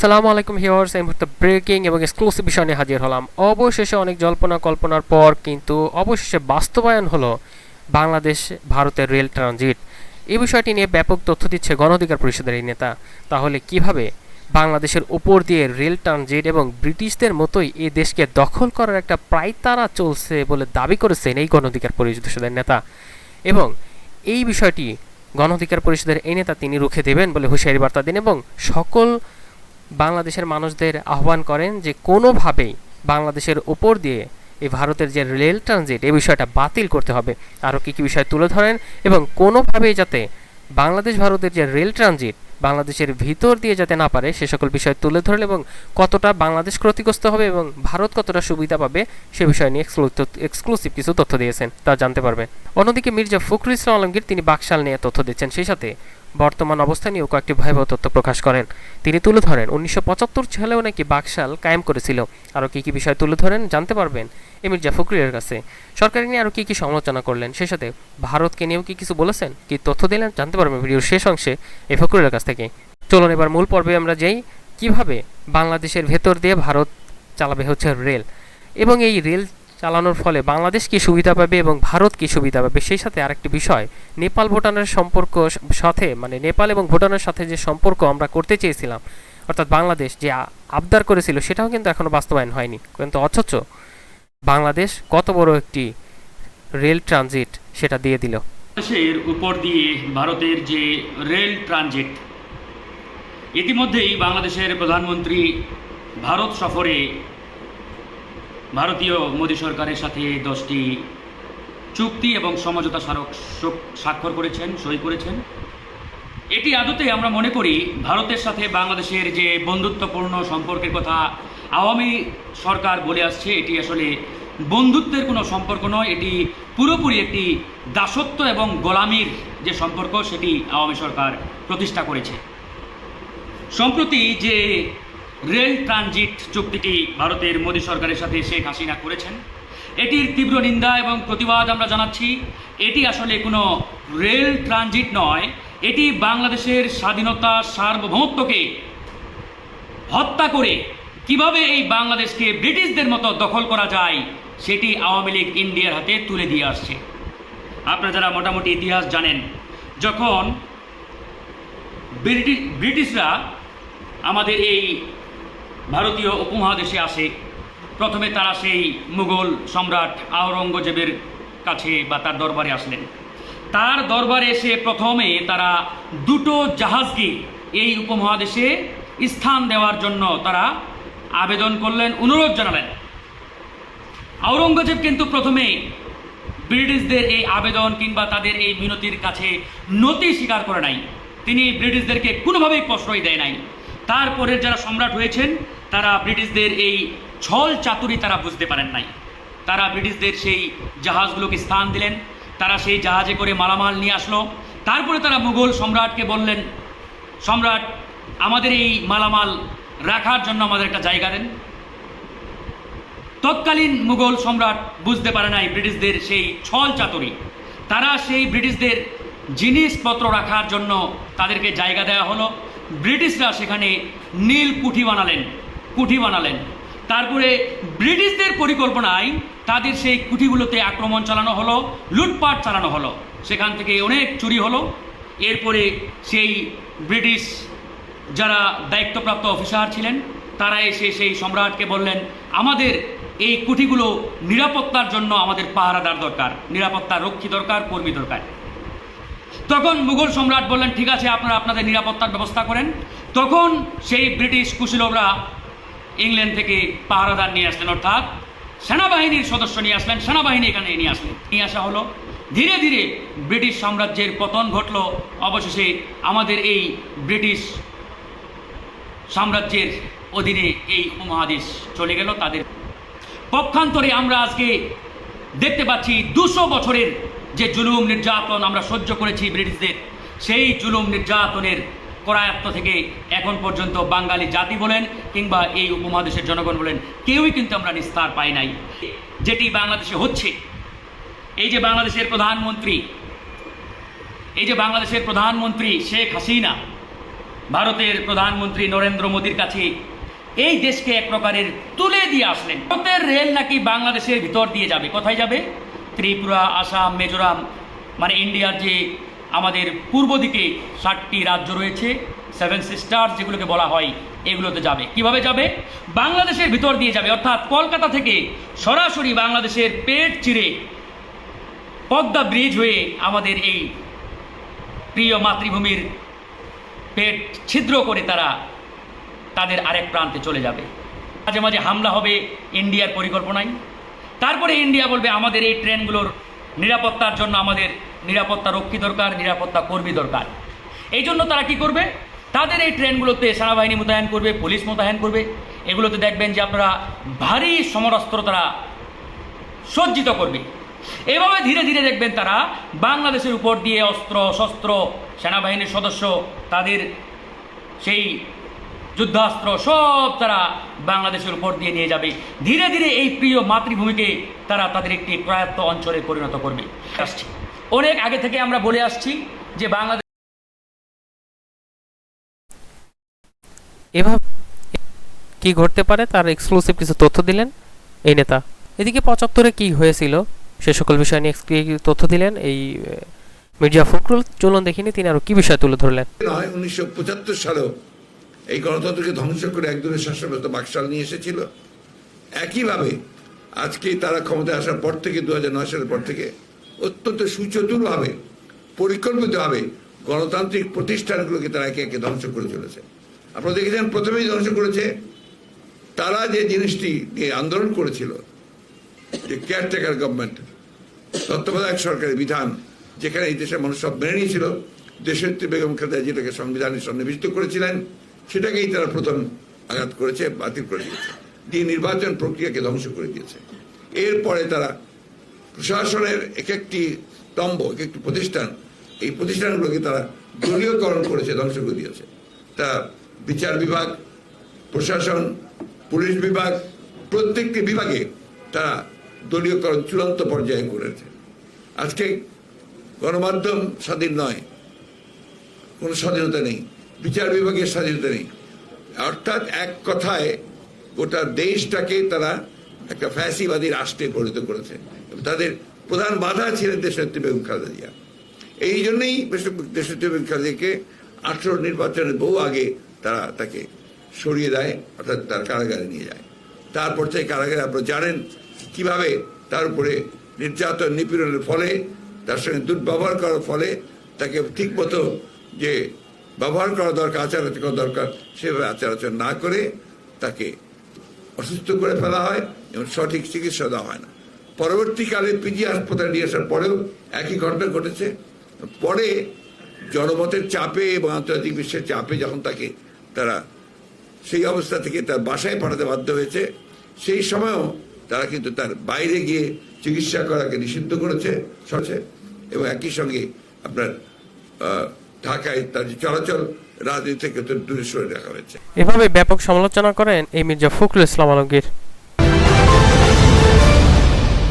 আসসালামু আলাইকুম হিওয়ার্স এই মুহূর্তে ব্রেকিং এবং এক্সক্লুসিভ বিষয় নিয়ে হাজির হলাম। অবশেষে অনেক জল্পনা কল্পনার পর কিন্তু অবশেষে বাস্তবায়ন হলো বাংলাদেশ ভারতের রেল ট্রানজিট। এই বিষয়টি নিয়ে ব্যাপক তথ্য দিচ্ছে গণ অধিকার পরিষদের এই নেতা। তাহলে কীভাবে বাংলাদেশের উপর দিয়ে রেল ট্রানজিট এবং ব্রিটিশদের মতোই এ দেশকে দখল করার একটা প্রায়তারা চলছে বলে দাবি করেছেন এই গণ অধিকার পরিষদের নেতা। এবং এই বিষয়টি গণ অধিকার পরিষদের এই নেতা তিনি রুখে দেবেন বলে হুঁশিয়ারি বার্তা দেন এবং সকল বাংলাদেশের মানুষদের আহ্বান করেন যে কোনোভাবেই বাংলাদেশের ওপর দিয়ে এই ভারতের যে রেল ট্রানজিট, এই বিষয়টা বাতিল করতে হবে। আরও কী কী বিষয় তুলে ধরেন এবং কোনোভাবেই যাতে বাংলাদেশ ভারতের যে রেল ট্রানজিট, বাংলাদেশের ভিতর দিয়ে যাতে না পারে, সে সকল বিষয় তুলে ধরেন এবং কতটা বাংলাদেশ ক্ষতিগ্রস্ত হবে এবং ভারত কতটা সুবিধা পাবে, সে বিষয় নিয়ে এক্সক্লুসিভ কিছু তথ্য দিয়েছেন, তা জানতে পারবেন। অন্যদিকে মির্জা ফখরুল ইসলাম আলমগীর, তিনি বাকশাল নিয়ে তথ্য দিচ্ছেন, সেই সাথে বর্তমান অবস্থা নিয়েও কয়েকটি ভয়াবহ তথ্য প্রকাশ করেন। তিনি তুলে ধরেন, উনিশশো পঁচাত্তর সালেও নাকি বাকশাল কায়েম করেছিল। আরও কী কী বিষয় তুলে ধরেন জানতে পারবেন এমির জাফরুলের কাছে। সরকারি নিয়ে আরও কী কী সমালোচনা করলেন সেই সাথে ভারতকে নিয়েও কি কিছু বলেছেন? কি তথ্য দিলেন জানতে পারবেন ভিডিওর শেষ অংশে এই ফখরুলের কাছ থেকে। চলুন এবার মূল পর্বে আমরা যাই, কীভাবে বাংলাদেশের ভেতর দিয়ে ভারত চালাবে হচ্ছে রেল। এবং এই রেল চালানোর ফলে বাংলাদেশ কি সুবিধা পাবে এবং ভারত কি সুবিধা পাবে? সেই সাথে আরেকটি বিষয়, নেপাল ভুটানের সম্পর্ক সাথে মানে নেপাল এবং ভুটানের সাথে যে সম্পর্ক আমরা করতে চেয়েছিলাম, অর্থাৎ বাংলাদেশ যে আবদার করেছিল, সেটাও কিন্তু এখনও বাস্তবায়ন হয়নি। কিন্তু অথচ বাংলাদেশ কত বড় একটি রেল ট্রানজিট সেটা দিয়ে দিল। বাংলাদেশের উপর দিয়ে ভারতের যে রেল ট্রানজিট, ইতিমধ্যেই বাংলাদেশের প্রধানমন্ত্রী ভারত সফরে ভারতীয় মোদী সরকারের সাথে দশটি চুক্তি এবং সমঝোতা স্মারক স্বাক্ষর করেছেন, সই করেছেন। এটি আদতে আমরা মনে করি ভারতের সাথে বাংলাদেশের যে বন্ধুত্বপূর্ণ সম্পর্কের কথা আওয়ামী সরকার বলে আসছে, এটি আসলে বন্ধুত্বের কোনো সম্পর্ক নয়, এটি পুরোপুরি একটি দাসত্ব এবং গোলামির যে সম্পর্ক, সেটি আওয়ামী সরকার প্রতিষ্ঠা করেছে। সম্প্রতি যে রেল ট্রানজিট চুক্তিটি ভারতের মোদী সরকারের সাথে শেখ হাসিনা করেছেন। এটির তীব্র নিন্দা এবং প্রতিবাদ আমরা জানাচ্ছি। এটি আসলে কোনো রেল ট্রানজিট নয়, এটি বাংলাদেশের স্বাধীনতা সার্বভৌমত্বকে হত্যা করে কীভাবে এই বাংলাদেশকে ব্রিটিশদের মতো দখল করা যায়, সেটি আওয়ামী লীগ ইন্ডিয়ার হাতে তুলে দিয়ে আসছে। আপনারা যারা মোটামুটি ইতিহাস জানেন, যখন ব্রিটিশরা আমাদের এই ভারতীয় উপমহাদেশে আসে, প্রথমে তারা সেই মুঘল সম্রাট আওরঙ্গজেবের কাছে বা তার দরবারে আসলেন। তার দরবারে এসে প্রথমে তারা দুটো জাহাজকে এই উপমহাদেশে স্থান দেওয়ার জন্য তারা আবেদন করলেন, অনুরোধ জানালেন। আওরঙ্গজেব কিন্তু প্রথমে ব্রিটিশদের এই আবেদন কিংবা তাদের এই মিনতির কাছে নতি স্বীকার করে নাই। তিনি ব্রিটিশদেরকে কোনোভাবেই প্রশ্রয় দেয় নাই। তারপরের যারা সম্রাট হয়েছেন, তারা ব্রিটিশদের এই ছল চাতুরি তারা বুঝতে পারেন নাই। তারা ব্রিটিশদের সেই জাহাজগুলোকে স্থান দিলেন, তারা সেই জাহাজে করে মালামাল নিয়ে আসলো। তারপরে তারা মুঘল সম্রাটকে বললেন, সম্রাট, আমাদের এই মালামাল রাখার জন্য আমাদের একটা জায়গা দেন। তৎকালীন মুঘল সম্রাট বুঝতে পারে নাই ব্রিটিশদের সেই ছল চাতুরি। তারা সেই ব্রিটিশদের জিনিসপত্র রাখার জন্য তাদেরকে জায়গা দেওয়া হলো। ব্রিটিশরা সেখানে নীল কুঠি বানালেন কুঠি বানালেন। তারপরে ব্রিটিশদের পরিকল্পনায় তাদের সেই কুঠিগুলোতে আক্রমণ চালানো হলো, লুটপাট চালানো হলো। সেখান থেকে অনেক চুরি হলো। এরপরে সেই ব্রিটিশ যারা দায়িত্বপ্রাপ্ত অফিসার ছিলেন, তারা এসে সেই সম্রাটকে বললেন, আমাদের এই কুঠিগুলো নিরাপত্তার জন্য আমাদের পাহারাদার দরকার। নিরাপত্তা রক্ষী দরকার, কর্মী দরকার। তখন মুঘল সম্রাট বললেন, ঠিক আছে, আপনারা আপনাদের নিরাপত্তার ব্যবস্থা করেন। তখন সেই ব্রিটিশ কুশীলবরা ইংল্যান্ড থেকে পাহারাদার নিয়ে আসলেন, অর্থাৎ সেনাবাহিনীর সদস্য নিয়ে আসলেন, সেনাবাহিনী এখানে নিয়ে আসলেন। নিয়ে আসা হলো। ধীরে ধীরে ব্রিটিশ সাম্রাজ্যের পতন ঘটল। অবশেষে আমাদের এই ব্রিটিশ সাম্রাজ্যের অধীনে এই উপমহাদেশ চলে গেল। তাদের পক্ষান্তরে আমরা আজকে দেখতে পাচ্ছি দুশো বছরের যে জুলুম নির্যাতন আমরা সহ্য করেছি ব্রিটিশদের, সেই জুলুম নির্যাতনের করায়ত্ত থেকে এখন পর্যন্ত বাঙালি জাতি বলেন কিংবা এই উপমহাদেশের জনগণ বলেন, কেউই কিন্তু আমরা নিস্তার পাই নাই। যেটি বাংলাদেশে হচ্ছে, এই যে বাংলাদেশের প্রধানমন্ত্রী, এই যে বাংলাদেশের প্রধানমন্ত্রী শেখ হাসিনা, ভারতের প্রধানমন্ত্রী নরেন্দ্র মোদীর কাছে এই দেশকে এক প্রকারের তুলে দিয়ে আসলেন। ভারতের রেল নাকি বাংলাদেশের ভিতর দিয়ে যাবে, কোথায় যাবে? ত্রিপুরা, আসাম, মিজোরাম মানে ইন্ডিয়ার যে আমাদের পূর্ব দিকে ষাটটি রাজ্য রয়েছে সেভেন সিস্টার্স যেগুলোকে বলা হয়, এগুলোতে যাবে। কীভাবে যাবে? বাংলাদেশের ভিতর দিয়ে যাবে। অর্থাৎ কলকাতা থেকে সরাসরি বাংলাদেশের পেট চিরে পদ্মা ব্রিজ হয়ে আমাদের এই প্রিয় মাতৃভূমির পেট ছিদ্র করে তারা তাদের আরেক প্রান্তে চলে যাবে। মাঝে মাঝে হামলা হবে ইন্ডিয়ার পরিকল্পনায়। তারপরে ইন্ডিয়া বলবে, আমাদের এই ট্রেনগুলোর নিরাপত্তার জন্য আমাদের নিরাপত্তা রক্ষী দরকার, নিরাপত্তা কর্মী দরকার। এই জন্য তারা কি করবে? তাদের এই ট্রেনগুলোতে সেনাবাহিনী মোতায়েন করবে, পুলিশ মোতায়েন করবে। এগুলোতে দেখবেন যে আপনারা ভারী সমরাস্ত্র তারা সজ্জিত করবে। এভাবে ধীরে ধীরে দেখবেন তারা বাংলাদেশের উপর দিয়ে অস্ত্র শস্ত্র সেনাবাহিনীর সদস্য তাদের সেই যুদ্ধাস্ত্র সব তারা বাংলাদেশের উপর দিয়ে নিয়ে যাবে। ধীরে ধীরে এই প্রিয় মাতৃভূমিকে তারা তাদের একটি প্রয়াত্ত অঞ্চলে পরিণত করবে। আসছি। অনেক আগে থেকে আমরা বলে আসছি যে বাংলাদেশ এভাবে কি ঘটতে পারে? তার এক্সক্লুসিভ কিছু তথ্য দিলেন এই নেতা। এদিকে পঁচাত্তরে কি হয়েছিল সে সকল বিষয় নিয়ে তথ্য দিলেন এই মির্জা ফখরুল? চলুন দেখিনি তিনি আরও কি বিষয় তুলে ধরলেন? উনিশশো পঁচাত্তর সালেও এই গণতন্ত্রকে ধ্বংস করে একদলের শাসন বাকশাল নিয়ে এসেছিল। একইভাবে আজকে তারা ক্ষমতায় আসার পর থেকে দু সালের পর থেকে অত্যন্ত সুচতুরভাবে, পরিকল্পিতভাবে গণতান্ত্রিক প্রতিষ্ঠানগুলোকে তারা একে একে ধ্বংস করে চলেছে। আপনারা দেখেছেন, প্রথমেই ধ্বংস করেছে তারা যে জিনিসটি নিয়ে আন্দোলন করেছিল, যে কেয়ারটেকার গভর্নমেন্ট তত্ত্বাবধায়ক সরকারের বিধান, যেখানে এই দেশের মানুষ সব মেনে নিয়েছিল। দেশত্রী বেগম খালেদা যেটাকে সংবিধানে সন্নিবেশিত করেছিলেন। সেটাকেই তারা প্রথম আঘাত করেছে, বাতিল করে দিয়েছে। দিয়ে নির্বাচন প্রক্রিয়াকে ধ্বংস করে দিয়েছে। এরপরে তারা প্রশাসনের এক একটি স্তম্ভ এক একটি প্রতিষ্ঠান, এই প্রতিষ্ঠানগুলোকে তারা দলীয়করণ করেছে, ধ্বংস করে দিয়েছে। তা বিচার বিভাগ, প্রশাসন, পুলিশ বিভাগ, প্রত্যেকটি বিভাগে তারা দলীয়করণ চূড়ান্ত পর্যায়ে করেছে। আজকে গণমাধ্যম স্বাধীন নয়, কোনো স্বাধীনতা নেই। বিচার বিভাগের স্বাধীনতা নেই। অর্থাৎ এক কথায় গোটা দেশটাকে তারা একটা ফ্যাসিবাদী রাষ্ট্রে পরিণত করেছে। তাদের প্রধান বাধা ছিলেন দেশনেত্রী বেগম খালেদা জিয়া। এই জন্যই দেশনেত্রী বেগম খালেদাকে আঠারো নির্বাচনের বহু আগে তারা তাকে সরিয়ে দেয়, অর্থাৎ তার কারাগারে নিয়ে যায়। তারপর থেকে কারাগারে আপনারা জানেন কীভাবে তার উপরে নির্যাতন নিপীড়নের ফলে, তার সঙ্গে দুর্ব্যবহার করার ফলে তাকে ঠিক মতো যে ব্যবহার করা দরকার আচার আচরণ করা দরকার, সেভাবে আচার আচরণ না করে তাকে অসুস্থ করে ফেলা হয় এবং সঠিক চিকিৎসা দেওয়া হয় না। পরবর্তীকালে পিজি হাসপাতালে নিয়ে আসার পরেও একই ঘটনা ঘটেছে। পরে জনমতের চাপে এবং আন্তর্জাতিক বিশ্বের চাপে যখন তাকে তারা সেই অবস্থা থেকে তার বাসায় পাঠাতে বাধ্য হয়েছে, সেই সময়ও তারা কিন্তু তার বাইরে গিয়ে চিকিৎসা করাকে নিষিদ্ধ করেছে, সরছে এবং একই সঙ্গে আপনার ঢাকায় তার চলাচল রাজনীতি থেকে দূরে সরে রাখা হয়েছে। এভাবে ব্যাপক সমালোচনা করেন এই মির্জা ফখরুল ইসলাম আলমগীর।